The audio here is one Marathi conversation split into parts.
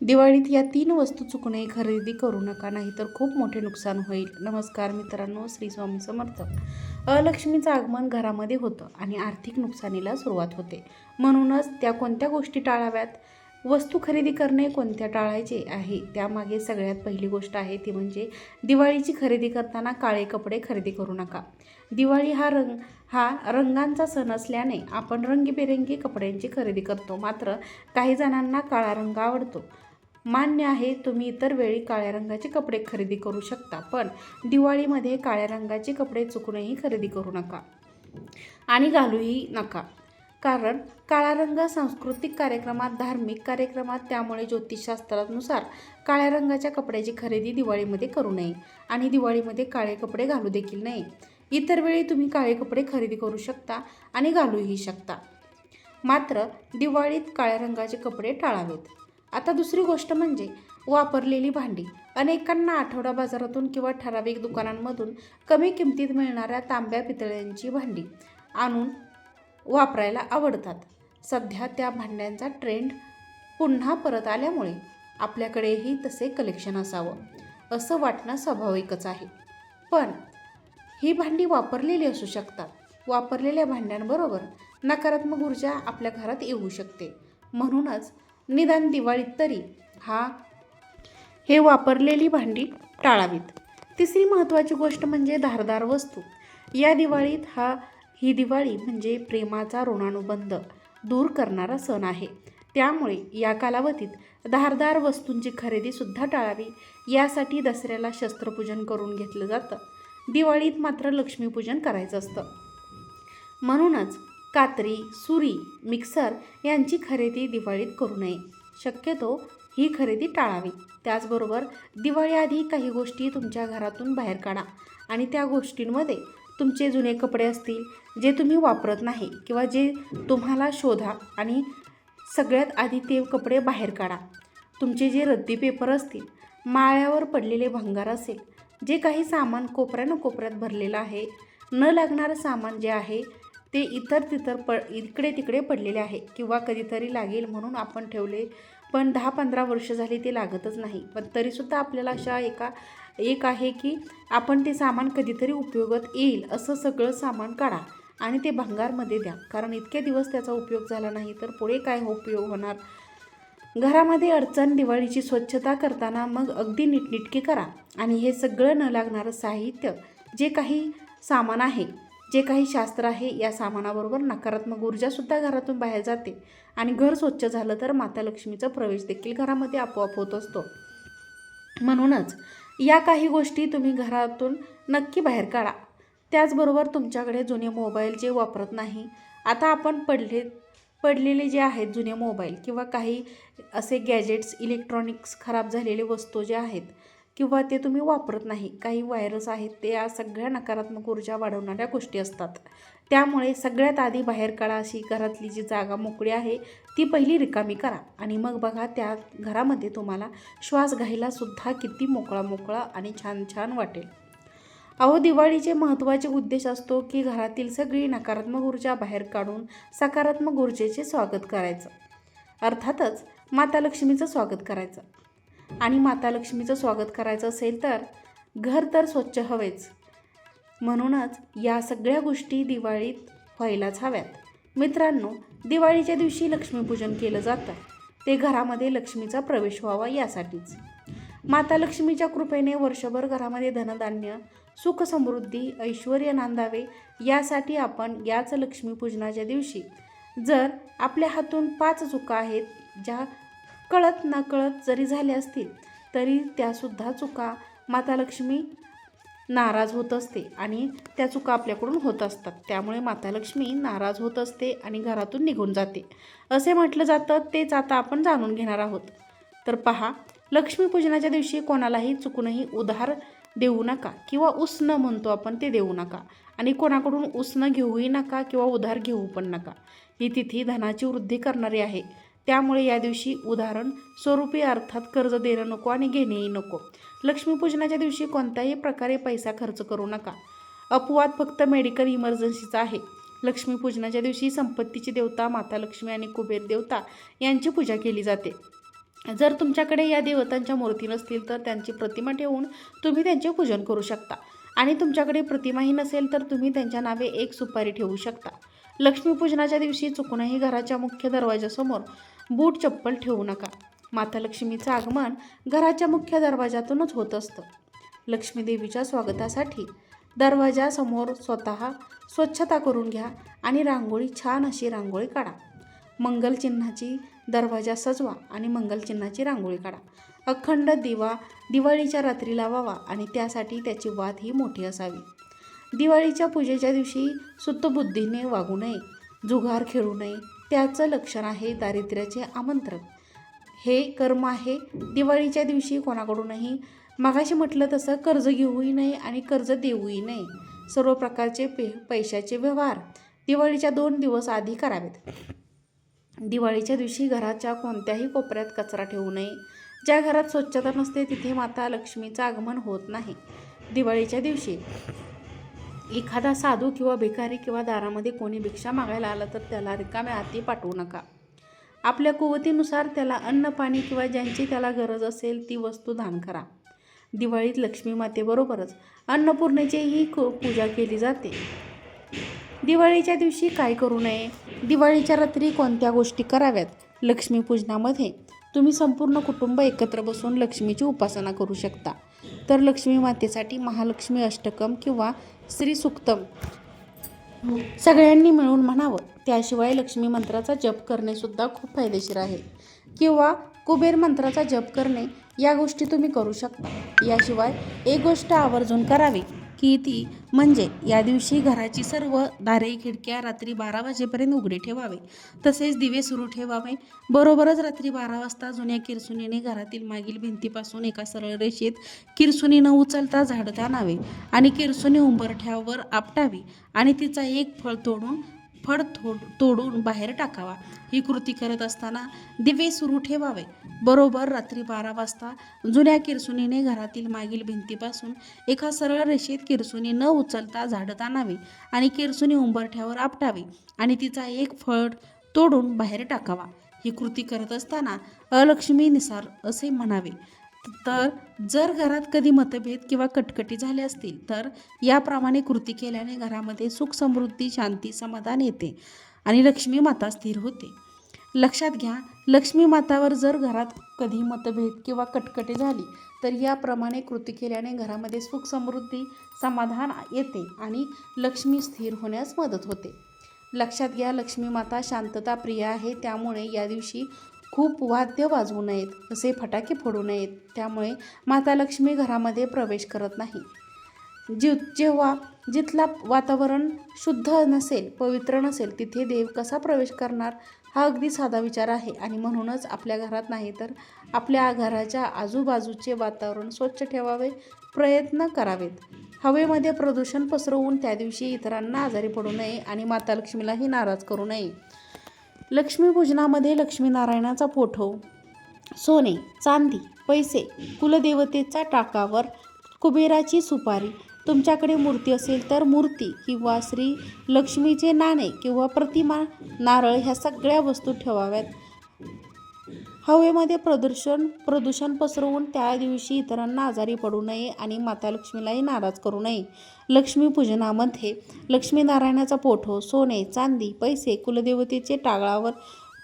दिवाळीत या तीन वस्तू चुकणे खरेदी करू नका नाहीतर खूप मोठे नुकसान होईल. नमस्कार मित्रांनो श्री स्वामी समर्थ. अलक्ष्मीचं आगमन घरामध्ये होतं आणि आर्थिक नुकसानीला सुरुवात होते. म्हणूनच त्या कोणत्या गोष्टी टाळाव्यात? वस्तू खरेदी करणे कोणत्या टाळायचे आहे? त्यामागे सगळ्यात पहिली गोष्ट आहे ती म्हणजे दिवाळीची खरेदी करताना काळे कपडे खरेदी करू नका. दिवाळी हा रंग हा रंगांचा सण असल्याने आपण रंगीबेरंगी कपड्यांची खरेदी करतो. मात्र काही जणांना काळा रंग आवडतो. मान्य आहे तुम्ही इतर वेळी काळ्या रंगाचे कपडे खरेदी करू शकता पण दिवाळीमध्ये काळ्या रंगाचे कपडे चुकूनही खरेदी करू नका. आणि घालूही नका. कारण काळा रंग सांस्कृतिक कार्यक्रमात धार्मिक कार्यक्रमात त्यामुळे ज्योतिषशास्त्रानुसार काळ्या रंगाच्या कपड्याची खरेदी दिवाळीमध्ये करू नये आणि दिवाळीमध्ये काळे कपडे घालू देखील नये. इतर वेळी तुम्ही काळे कपडे खरेदी करू शकता आणि घालूही शकता. मात्र दिवाळीत काळ्या रंगाचे कपडे टाळावेत. आता दुसरी गोष्ट म्हणजे वापरलेली भांडी. अनेकांना आठवडा बाजारातून किंवा ठराविक दुकानांमधून कमी किमतीत मिळणाऱ्या तांब्या पितळ्यांची भांडी आणून वापरायला आवडतात. सध्या त्या भांड्यांचा ट्रेंड पुन्हा परत आल्यामुळे आपल्याकडेही तसे कलेक्शन असावं असं वाटणं स्वाभाविकच आहे. पण ही भांडी वापरलेली असू शकतात. वापरलेल्या भांड्यांबरोबर नकारात्मक ऊर्जा आपल्या घरात येऊ शकते. म्हणूनच निदान दिवाळीत तरी हा हे वापरलेली भांडी टाळावीत. तिसरी महत्त्वाची गोष्ट म्हणजे धारदार वस्तू. या दिवाळीत हा ही दिवाळी म्हणजे प्रेमाचा ऋणानुबंध दूर करणारा सण आहे. त्यामुळे या कालावधीत धारदार वस्तूंची खरेदीसुद्धा टाळावी. यासाठी दसऱ्याला शस्त्रपूजन करून घेतलं जातं. दिवाळीत मात्र लक्ष्मीपूजन करायचं असतं. म्हणूनच कात्री सुरी मिक्सर यांची खरेदी दिवाळीत करू नये. शक्यतो ही खरेदी टाळावी. त्याचबरोबर दिवाळीआधी काही गोष्टी तुमच्या घरातून बाहेर काढा आणि त्या गोष्टींमध्ये तुमचे जुने कपडे असतील जे तुम्ही वापरत नाही किंवा जे तुम्हाला शोधा आणि सगळ्यात आधी ते कपडे बाहेर काढा. तुमचे जे रद्दी पेपर असतील माळ्यावर पडलेले भंगार असेल जे काही सामान कोपऱ्यानं कोपऱ्यात भरलेलं आहे न लागणारं सामान जे आहे ते इतर तितर प इकडे तिकडे पडलेले आहे. किंवा कधीतरी लागेल म्हणून आपण ठेवले. पण दहा पंधरा वर्ष झाली ते लागतच नाही. पण तरीसुद्धा आपल्याला अशा एका एक आहे की आपण ते सामान कधीतरी उपयोगात येईल. असं सगळं सामान काढा आणि ते भंगारमध्ये द्या. कारण इतके दिवस त्याचा उपयोग झाला नाही तर पुढे काय हो, उपयोग होणार? घरामध्ये अडचण दिवाळीची स्वच्छता करताना मग अगदी नीटनिटके करा. आणि हे सगळं न लागणारं साहित्य जे काही सामान आहे जे काही शास्त्र आहे या सामानाबरोबर नकारात्मक ऊर्जासुद्धा घरातून बाहेर जाते आणि घर स्वच्छ झालं तर माता लक्ष्मीचा प्रवेश देखील घरामध्ये आपोआप होत असतो. म्हणूनच या काही गोष्टी तुम्ही घरातून नक्की बाहेर काढा. त्याचबरोबर तुमच्याकडे जुने मोबाईल जे वापरत नाही आता आपण पडले पडलेले जे आहेत जुने मोबाईल किंवा काही असे गॅजेट्स इलेक्ट्रॉनिक्स खराब झालेले वस्तू जे आहेत किंवा ते तुम्ही वापरत नाही. काही व्हायरस आहेत ते या सगळ्या नकारात्मक ऊर्जा वाढवणाऱ्या गोष्टी असतात. त्यामुळे सगळ्यात आधी बाहेर काढा अशी घरातली जी जागा मोकळी आहे ती पहिली रिकामी करा. आणि मग बघा त्या घरामध्ये तुम्हाला श्वास घ्यायलासुद्धा किती मोकळा मोकळा आणि छान छान वाटेल. अहो दिवाळीचे महत्त्वाचे उद्देश असतो की घरातील सगळी नकारात्मक ऊर्जा बाहेर काढून सकारात्मक ऊर्जेचे स्वागत करायचं. अर्थातच माता लक्ष्मीचं स्वागत करायचं. आणि माता लक्ष्मीचं स्वागत करायचं असेल तर घर तर स्वच्छ हवेच. म्हणूनच या सगळ्या गोष्टी दिवाळीत व्हायलाच हव्यात. मित्रांनो दिवाळीच्या दिवशी लक्ष्मीपूजन केलं जातं. ते घरामध्ये लक्ष्मीचा प्रवेश व्हावा यासाठीच. माता लक्ष्मीच्या कृपेने वर्षभर घरामध्ये धनधान्य सुख समृद्धी ऐश्वर नांदावे यासाठी आपण याच लक्ष्मीपूजनाच्या दिवशी जर आपल्या हातून पाच चुका आहेत ज्या कळत नकळत जरी झाल्या असतील तरी त्यासुद्धा चुका माता लक्ष्मी नाराज होत असते आणि त्या चुका आपल्याकडून होत असतात. त्यामुळे माता लक्ष्मी नाराज होत असते आणि घरातून निघून जाते. असे म्हटलं जातं तेच आता आपण जाणून घेणार आहोत. तर पहा लक्ष्मीपूजनाच्या दिवशी कोणालाही चुकूनही उधार देऊ नका किंवा उसणं म्हणतो आपण ते देऊ नका आणि कोणाकडून उसणं घेऊही नका किंवा उधार घेऊ पण नका. ही तिथी धनाची वृद्धी करणारी आहे. त्यामुळे या दिवशी उदाहरण स्वरूपी अर्थात कर्ज देणं नको आणि घेणेही नको. लक्ष्मीपूजनाच्या दिवशी कोणत्याही प्रकारे पैसा खर्च करू नका. अपवाद फक्त मेडिकल इमर्जन्सीचा आहे. लक्ष्मीपूजनाच्या दिवशी संपत्तीची देवता माता लक्ष्मी आणि कुबेर देवता यांची पूजा केली जाते. जर तुमच्याकडे या देवतांच्या मूर्ती नसतील तर त्यांची प्रतिमा ठेवून तुम्ही त्यांचे पूजन करू शकता. आणि तुमच्याकडे प्रतिमाही नसेल तर तुम्ही त्यांच्या नावे एक सुपारी ठेवू शकता. लक्ष्मीपूजनाच्या दिवशी चुकूनही घराच्या मुख्य दरवाजासमोर बूट चप्पल ठेवू नका. माता लक्ष्मीचं आगमन घराच्या मुख्य दरवाजातूनच होत असतं. लक्ष्मी देवीच्या स्वागतासाठी दरवाजासमोर स्वतः स्वच्छता करून घ्या आणि रांगोळी छान अशी रांगोळी काढा. मंगलचिन्हाची दरवाजा सजवा आणि मंगलचिन्हाची रांगोळी काढा. अखंड दिवा दिवाळीच्या रात्री लावावा आणि त्यासाठी त्याची वात ही मोठी असावी. दिवाळीच्या पूजेच्या दिवशी सुत्तबुद्धीने वागू नये जुगार खेळू नये त्याचं लक्षण आहे दारिद्र्याचे आमंत्रण. हे कर्म आहे. दिवाळीच्या दिवशी कोणाकडूनही मागाशी म्हटलं तसं कर्ज घेऊही नये आणि कर्ज देऊही नये. सर्व प्रकारचे पे पैशाचे व्यवहार दिवाळीच्या दोन दिवस आधी करावेत. दिवाळीच्या दिवशी घराच्या कोणत्याही कोपऱ्यात कचरा ठेवू नये. ज्या घरात स्वच्छता नसते तिथे माता लक्ष्मीचं आगमन होत नाही. दिवाळीच्या दिवशी एखादा साधू किंवा भिकारी किंवा दारामध्ये कोणी भिक्षा मागायला आलं तर त्याला रिकाम्या हाती पाठवू नका. आपल्या कुवतीनुसार त्याला अन्न पाणी किंवा ज्यांची त्याला गरज असेल ती वस्तू दान करा. दिवाळीत लक्ष्मी मातेबरोबरच अन्नपूर्णेचीही पूजा केली जाते. दिवाळीच्या दिवशी काय करू नये? दिवाळीच्या रात्री कोणत्या गोष्टी कराव्यात? लक्ष्मीपूजनामध्ये तुम्ही संपूर्ण कुटुंब एकत्र बसून लक्ष्मीची उपासना करू शकता. तर लक्ष्मी मातेसाठी महालक्ष्मी अष्टकम किंवा श्री सुक्तम. सगळ्यांनी मिळून म्हणावं त्याशिवाय लक्ष्मी मंत्राचा जप करणे सुद्धा खूप फायदेशीर आहे. किंवा कुबेर मंत्राचा जप करणे या गोष्टी तुम्ही करू शकता. याशिवाय एक गोष्ट आवर्जून करावी. की ती म्हणजे या दिवशी घराची सर्व दारे खिडक्या रात्री बारा वाजेपर्यंत उघडे ठेवावे. तसेच दिवे सुरू ठेवावे. बरोबरच रात्री बारा वाजता जुन्या किरसुनीने घरातील मागील भिंतीपासून एका सरळ रेषेत किरसुनी न उचलता झाडता आणावे आणि किरसुनी उंबरठ्यावर आपटावी आणि तिचा एक फळ तोडून फळ तोड तोडून बाहेर टाकावा. ही कृती करत असताना दिवे सुरू ठेवावे. बरोबर रात्री बारा वाजता जुन्या किरसुनीने घरातील मागील भिंतीपासून एका सरळ रेषेत किरसुनी न उचलता झाडत आणावी आणि किरसुनी उंबरठ्यावर आपटावी आणि तिचा एक फळ तोडून बाहेर टाकावा. ही कृती करत असताना अलक्ष्मी निसार असे म्हणावे तर जर घरात कधी मतभेद किंवा कटकटी झाले असतील तर याप्रमाणे कृती केल्याने घरामध्ये सुख समृद्धी शांती समाधान येते आणि लक्ष्मी माता स्थिर होते. लक्षात घ्या लक्ष्मी मातावर जर घरात कधी मतभेद किंवा कटकटी झाली तर याप्रमाणे कृती केल्याने घरामध्ये सुख समृद्धी समाधान येते आणि लक्ष्मी स्थिर होण्यास मदत होते. लक्षात घ्या लक्ष्मी माता शांतता प्रिय आहे त्यामुळे या दिवशी खूप वाद्य वाजवू नयेत असे फटाके फोडू नयेत त्यामुळे माता लक्ष्मी घरामध्ये प्रवेश करत नाही. जी जेव्हा जिथला वातावरण शुद्ध नसेल पवित्र नसेल तिथे देव कसा प्रवेश करणार? हा अगदी साधा विचार आहे आणि म्हणूनच आपल्या घरात नाही तर आपल्या घराच्या आजूबाजूचे वातावरण स्वच्छ ठेवावे प्रयत्न करावेत. हवेमध्ये प्रदूषण पसरवून त्या दिवशी इतरांना आजारी पडू नये आणि माता लक्ष्मीलाही नाराज करू नये. लक्ष्मीपूजनामध्ये लक्ष्मीनारायणाचा पोठो सोने चांदी पैसे कुलदेवतेचा टाकावर कुबेराची सुपारी तुमच्याकडे मूर्ती असेल तर मूर्ती किंवा श्री लक्ष्मीचे नाणे किंवा प्रतिमा नारळ ह्या सगळ्या वस्तू ठेवाव्यात. हवेमध्ये प्रदूषण प्रदूषण पसरवून त्या दिवशी इतरांना आजारी पडू नये आणि माता लक्ष्मीलाही नाराज करू नये. लक्ष्मीपूजनामध्ये लक्ष्मीनारायणाचा पोठो सोने चांदी पैसे कुलदेवतेचे टाळावर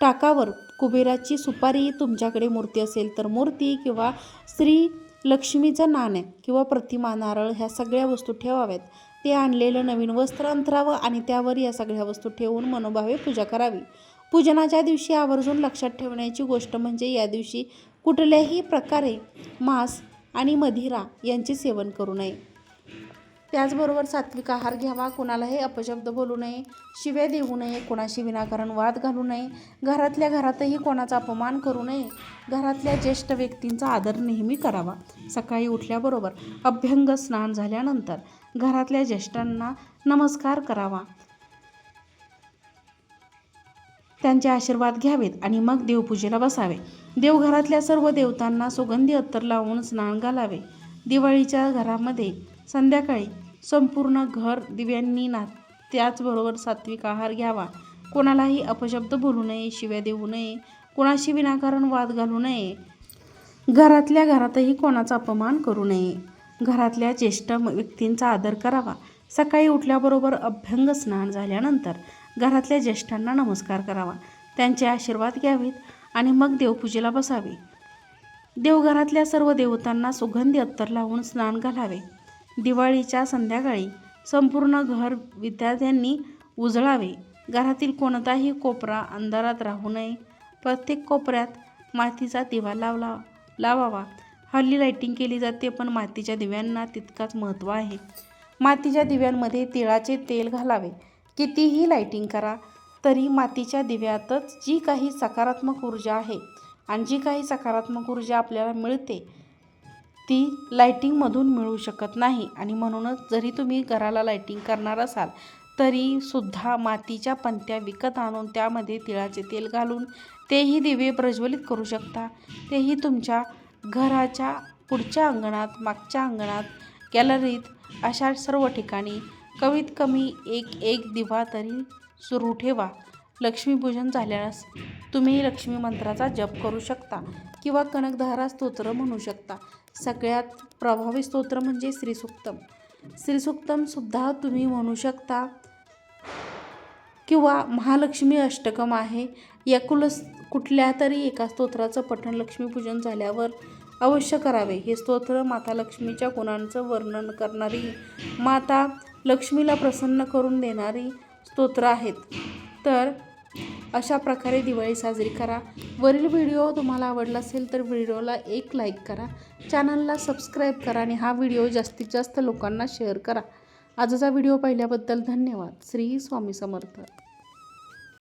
टाकावर कुबेराची सुपारी तुमच्याकडे मूर्ती असेल तर मूर्ती किंवा श्री लक्ष्मीचं नाणे किंवा प्रतिमा नारळ ह्या सगळ्या वस्तू ठेवाव्यात. ते आणलेलं नवीन वस्त्र अंतरावं आणि त्यावर या सगळ्या वस्तू ठेवून मनोभावे पूजा करावी. पूजनाच्या दिवशी आवर्जून लक्षात ठेवण्याची गोष्ट म्हणजे या दिवशी कुठल्याही प्रकारे मांस आणि मधिरा यांचे सेवन करू नये. त्याचबरोबर सात्विक आहार घ्यावा कुणालाही अपशब्द बोलू नये शिव्या देऊ नये कोणाशी विनाकारण वाद घालू नये घरातल्या घरातही कोणाचा अपमान करू नये घरातल्या ज्येष्ठ व्यक्तींचा आदर नेहमी करावा. सकाळी उठल्याबरोबर अभ्यंग स्नान झाल्यानंतर घरातल्या ज्येष्ठांना नमस्कार करावा. त्यांचे आशीर्वाद घ्यावेत आणि मग देवपूजेला बसावे. देवघरातल्या सर्व देवतांना सुगंधी अत्तर लावून स्नान घालावे. दिवाळीच्या घरामध्ये संध्याकाळी संपूर्ण घर दिव्यांनी ना त्याचबरोबर सात्विक आहार घ्यावा. कोणालाही अपशब्द बोलू नये शिव्या देऊ नये कोणाशी विनाकारण वाद घालू नये. घरातल्या घरातही कोणाचा अपमान करू नये. घरातल्या ज्येष्ठ व्यक्तींचा आदर करावा. सकाळी उठल्याबरोबर अभ्यंग स्नान झाल्यानंतर घरातल्या ज्येष्ठांना नमस्कार करावा. त्यांचे आशीर्वाद घ्यावेत आणि मग देवपूजेला बसावे. देवघरातल्या सर्व देवतांना सुगंधी अत्तर लावून स्नान घालावे. दिवाळीच्या संध्याकाळी संपूर्ण घर विद्यार्थ्यांनी उजळावे. घरातील कोणताही कोपरा अंधारात राहू नये. प्रत्येक कोपऱ्यात मातीचा दिवा लावला लावावा. हल्ली लाईटिंग केली जाते पण मातीच्या दिव्यांना तितकाच महत्त्व आहे. मातीच्या दिव्यांमध्ये तिळाचे तेल घालावे. कितीही लाईटिंग करा तरी मातीच्या दिव्यातच जी काही सकारात्मक ऊर्जा आहे आणि जी काही सकारात्मक ऊर्जा आपल्याला मिळते ती लाईटिंगमधून मिळू शकत नाही. आणि म्हणूनच जरी तुम्ही घराला लाईटिंग करणार असाल तरी सुद्धा मातीच्या पंत्या विकत आणून त्यामध्ये तिळाचे तेल घालून तेही दिवे प्रज्वलित करू शकता. तेही तुमच्या घराच्या पुढच्या अंगणात मागच्या अंगणात गॅलरीत अशा सर्व ठिकाणी कमीत कमी एक एक दिवा तरी सुरू ठेवा. लक्ष्मीपूजन झाल्यास तुम्ही लक्ष्मी मंत्राचा जप करू शकता किंवा कनकधारा स्तोत्र म्हणू शकता. सगळ्यात प्रभावी स्तोत्र म्हणजे श्रीसुक्तम. श्रीसुक्तमसुद्धा तुम्ही म्हणू शकता किंवा महालक्ष्मी अष्टकम आहे. या कुलस कुठल्या तरी एका स्तोत्राचं पठण लक्ष्मीपूजन झाल्यावर अवश्य करावे. हे स्तोत्र माता लक्ष्मीच्या गुणांचं वर्णन करणारी माता लक्ष्मीला प्रसन्न करून देणारी स्तोत्र आहेत. तर अशा प्रकारे दिवाळी साजरी करा. वरील व्हिडिओ तुम्हाला आवडला असेल तर व्हिडिओला एक लाईक करा. चॅनलला सबस्क्राईब करा आणि हा व्हिडिओ जास्तीत जास्त लोकांना शेअर करा. आजचा व्हिडिओ पाहिल्याबद्दल धन्यवाद. श्री स्वामी समर्थ.